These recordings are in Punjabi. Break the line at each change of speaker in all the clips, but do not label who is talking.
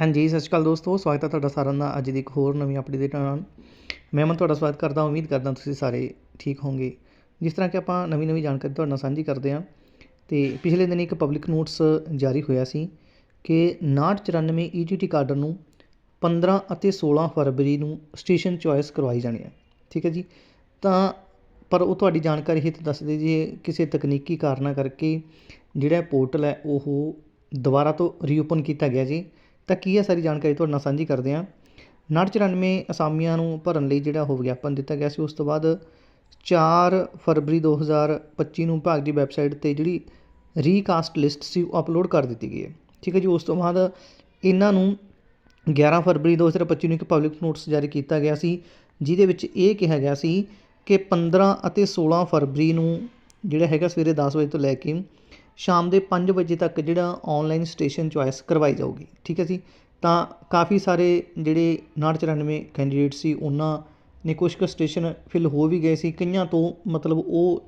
ਹਾਂਜੀ, ਸਤਿ ਸ਼੍ਰੀ ਅਕਾਲ ਦੋਸਤੋ, ਸਵਾਗਤ ਹੈ ਤੁਹਾਡਾ ਸਾਰਿਆਂ ਦਾ ਅੱਜ ਦੀ ਇੱਕ ਹੋਰ ਨਵੀਂ ਅਪਡੇਟ ਦੇ ਨਾਲ। ਮੈਂ ਮਨ ਤੁਹਾਡਾ ਸਵਾਗਤ ਕਰਦਾ ਉਮੀਦ ਕਰਦਾ ਤੁਸੀਂ ਸਾਰੇ ਠੀਕ ਹੋਵੋਗੇ। ਜਿਸ ਤਰ੍ਹਾਂ ਕਿ ਆਪਾਂ ਨਵੀਂ ਨਵੀਂ ਜਾਣਕਾਰੀ ਤੁਹਾਡੇ ਨਾਲ ਸਾਂਝੀ ਕਰਦੇ ਹਾਂ, ਤੇ ਪਿਛਲੇ ਦਿਨ ਇੱਕ ਪਬਲਿਕ ਨੋਟਿਸ ਜਾਰੀ ਹੋਇਆ ਸੀ ਕਿ 5994 ਈਟੀਟੀ ਕਾਡਰ ਨੂੰ 15 ਅਤੇ 16 ਫਰਵਰੀ ਨੂੰ ਸਟੇਸ਼ਨ ਚੁਆਇਸ ਕਰਵਾਈ ਜਾਣੀ ਹੈ। ਠੀਕ ਹੈ ਜੀ? ਤਾਂ, ਪਰ ਉਹ ਤੁਹਾਡੀ ਜਾਣਕਾਰੀ ਹਿੱਤ ਦੱਸਦੇ ਜੀ ਕਿਸੇ ਤਕਨੀਕੀ ਕਾਰਨਾਂ ਕਰਕੇ ਜਿਹੜਾ ਪੋਰਟਲ ਹੈ, ਉਹ ਦੁਬਾਰਾ ਤੋਂ ਰੀਓਪਨ ਕੀਤਾ ਗਿਆ ਜੀ ਤਾਂ ਕੀ ਹੈ ਸਾਰੀ ਜਾਣਕਾਰੀ ਤੁਹਾਡੇ ਨਾਲ ਸਾਂਝੀ ਕਰਦੇ ਹਾਂ। 994 ਅਸਾਮੀਆਂ ਨੂੰ ਭਰਨ ਲਈ ਜਿਹੜਾ ਉਹ ਵਿਗਿਆਪਨ ਦਿੱਤਾ ਗਿਆ ਸੀ, ਉਸ ਤੋਂ ਬਾਅਦ 4 ਫਰਵਰੀ 2025 ਨੂੰ ਵਿਭਾਗ ਦੀ ਵੈਬਸਾਈਟ ਤੇ ਜਿਹੜੀ ਰੀਕਾਸਟ ਲਿਸਟ ਸੀ, ਉਹ ਅਪਲੋਡ ਕਰ ਦਿੱਤੀ ਗਈ ਹੈ। ਠੀਕ ਹੈ ਜੀ, ਉਸ ਤੋਂ ਬਾਅਦ ਇਹਨਾਂ ਨੂੰ 11 ਫਰਵਰੀ 2025 ਨੂੰ ਇੱਕ ਪਬਲਿਕ ਨੋਟਿਸ ਜਾਰੀ ਕੀਤਾ ਗਿਆ ਸੀ, ਜਿਹਦੇ ਵਿੱਚ ਇਹ ਕਿਹਾ ਗਿਆ ਸੀ ਕਿ 15 ਅਤੇ 16 ਫਰਵਰੀ ਨੂੰ ਜਿਹੜਾ ਹੈਗਾ ਸਵੇਰੇ 10 ਵਜੇ ਤੋਂ ਲੈ ਕੇ ਸ਼ਾਮ ਦੇ 5 ਵਜੇ ਤੱਕ ਜਿਹੜਾ ਆਨਲਾਈਨ ਸਟੇਸ਼ਨ ਚੁਆਇਸ ਕਰਵਾਈ ਜਾਊਗੀ। ਠੀਕ ਹੈ ਜੀ? ਤਾਂ ਕਾਫੀ ਸਾਰੇ ਜਿਹੜੇ 994 ਕੈਂਡੀਡੇਟ ਸੀ, ਉਹਨਾਂ ਨੇ ਕੁਝ ਕੁ ਸਟੇਸ਼ਨ ਫਿਲ ਹੋ ਵੀ ਗਏ ਸੀ, ਕਈਆਂ ਤੋਂ ਮਤਲਬ ਉਹ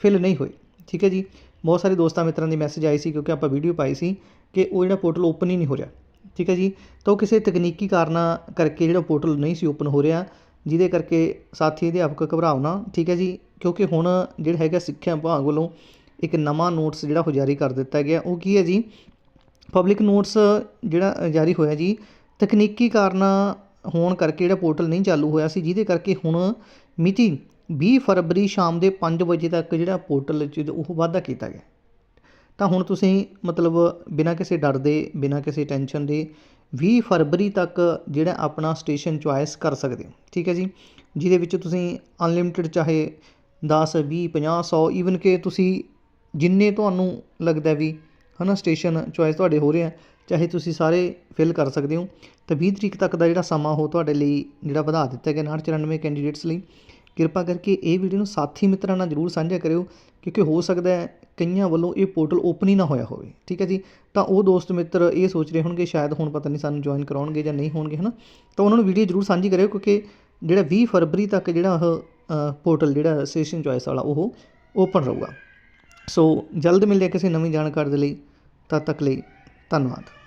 ਫਿਲ ਨਹੀਂ ਹੋਏ। ਠੀਕ ਹੈ ਜੀ? ਬਹੁਤ ਸਾਰੇ ਦੋਸਤਾਂ ਮਿੱਤਰਾਂ ਦੇ ਮੈਸੇਜ ਆਏ ਸੀ ਕਿਉਂਕਿ ਆਪਾਂ ਵੀਡੀਓ ਪਾਈ ਸੀ ਕਿ ਉਹ ਜਿਹੜਾ ਪੋਰਟਲ ਓਪਨ ਹੀ ਨਹੀਂ ਹੋ ਰਿਹਾ। ਠੀਕ ਹੈ ਜੀ? ਤਾਂ ਉਹ ਕਿਸੇ ਤਕਨੀਕੀ ਕਾਰਨਾਂ ਕਰਕੇ ਜਿਹੜਾ ਪੋਰਟਲ ਨਹੀਂ ਸੀ ਓਪਨ ਹੋ ਰਿਹਾ, ਜਿਹਦੇ ਕਰਕੇ ਸਾਥੀ, ਅਧਿਆਪਕ ਘਬਰਾਓ ਠੀਕ ਹੈ ਜੀ? ਕਿਉਂਕਿ ਹੁਣ ਜਿਹੜਾ ਹੈਗਾ ਸਿੱਖਿਆ ਵਿਭਾਗ ਵੱਲੋਂ ਇੱਕ ਨਵਾਂ ਨੋਟਿਸ ਜਿਹੜਾ ਉਹ ਜਾਰੀ ਕਰ ਦਿੱਤਾ ਗਿਆ। ਉਹ ਕੀ ਹੈ ਜੀ? ਪਬਲਿਕ ਨੋਟਿਸ ਜਿਹੜਾ ਜਾਰੀ ਹੋਇਆ ਜੀ, ਤਕਨੀਕੀ ਕਾਰਨਾਂ ਹੋਣ ਕਰਕੇ ਜਿਹੜਾ ਪੋਰਟਲ ਨਹੀਂ ਚਾਲੂ ਹੋਇਆ ਸੀ, ਜਿਹਦੇ ਕਰਕੇ ਹੁਣ ਮਿਤੀ 20 ਫਰਵਰੀ ਸ਼ਾਮ ਦੇ 5 ਵਜੇ ਤੱਕ ਜਿਹੜਾ ਪੋਰਟਲ 'ਚ ਉਹ ਵਾਧਾ ਕੀਤਾ ਗਿਆ। ਤਾਂ ਹੁਣ ਤੁਸੀਂ ਮਤਲਬ ਬਿਨਾਂ ਕਿਸੇ ਡਰ ਦੇ, ਬਿਨਾਂ ਕਿਸੇ ਟੈਨਸ਼ਨ ਦੇ 20 ਫਰਵਰੀ ਤੱਕ ਜਿਹੜਾ ਆਪਣਾ ਸਟੇਸ਼ਨ ਚੁਆਇਸ ਕਰ ਸਕਦੇ ਹੋ। ਠੀਕ ਹੈ ਜੀ? ਜਿਹਦੇ ਵਿੱਚ ਤੁਸੀਂ ਅਨਲਿਮਿਟਿਡ ਚਾਹੇ 10 20 50 100 ਈਵਨ ਕਿ ਤੁਸੀਂ ਜਿੰਨੇ ਤੁਹਾਨੂੰ ਲੱਗਦਾ ਵੀ ਹੈ ਨਾ ਸਟੇਸ਼ਨ ਚੁਆਇਸ ਤੁਹਾਡੇ ਹੋ ਰਹੇ ਆ, ਚਾਹੇ ਤੁਸੀਂ ਸਾਰੇ ਫਿਲ ਕਰ ਸਕਦੇ ਹੋ, ਤਾਂ 20 ਤਰੀਕ ਤੱਕ ਦਾ ਜਿਹੜਾ ਸਮਾਂ ਉਹ ਤੁਹਾਡੇ ਲਈ ਜਿਹੜਾ ਵਧਾ ਦਿੱਤਾ ਗਿਆ 994 ਕੈਂਡੀਡੇਟਸ ਲਈ। ਕਿਰਪਾ ਕਰਕੇ ਇਹ ਵੀਡੀਓ ਨੂੰ ਸਾਥੀ ਮਿੱਤਰਾਂ ਨਾਲ ਜਰੂਰ ਸਾਂਝਾ ਕਰਿਓ, ਕਿਉਂਕਿ ਹੋ ਸਕਦਾ ਹੈ ਕਈਆਂ ਵੱਲੋਂ ਇਹ ਪੋਰਟਲ ਓਪਨ ਹੀ ਨਾ ਹੋਇਆ ਹੋਵੇ। ਠੀਕ ਹੈ ਜੀ? ਤਾਂ ਉਹ ਦੋਸਤ ਮਿੱਤਰ ਇਹ ਸੋਚ ਰਹੇ ਹੋਣਗੇ, ਸ਼ਾਇਦ ਹੁਣ ਪਤਾ ਨਹੀਂ ਸਾਨੂੰ ਜੁਆਇਨ ਕਰਾਉਣਗੇ ਜਾਂ ਨਹੀਂ ਹੋਣਗੇ, ਹਨਾ? ਤਾਂ ਉਹਨਾਂ ਨੂੰ ਵੀਡੀਓ ਜਰੂਰ ਸਾਂਝੀ ਕਰਿਓ, ਕਿਉਂਕਿ ਜਿਹੜਾ 20 ਫਰਵਰੀ ਤੱਕ ਜਿਹੜਾ ਉਹ ਪੋਰਟਲ ਜਿਹੜਾ ਸਟੇਸ਼ਨ ਚੁਆਇਸ ਵਾਲਾ ਉਹ ਓਪਨ ਰਹੂਗਾ। ਸੋ ਜਲਦ ਮਿਲਦੇ ਕਿਸੇ ਨਵੀਂ ਜਾਣਕਾਰੀ ਦੇ ਲਈ ਤਦ ਤੱਕ ਲਈ ਧੰਨਵਾਦ।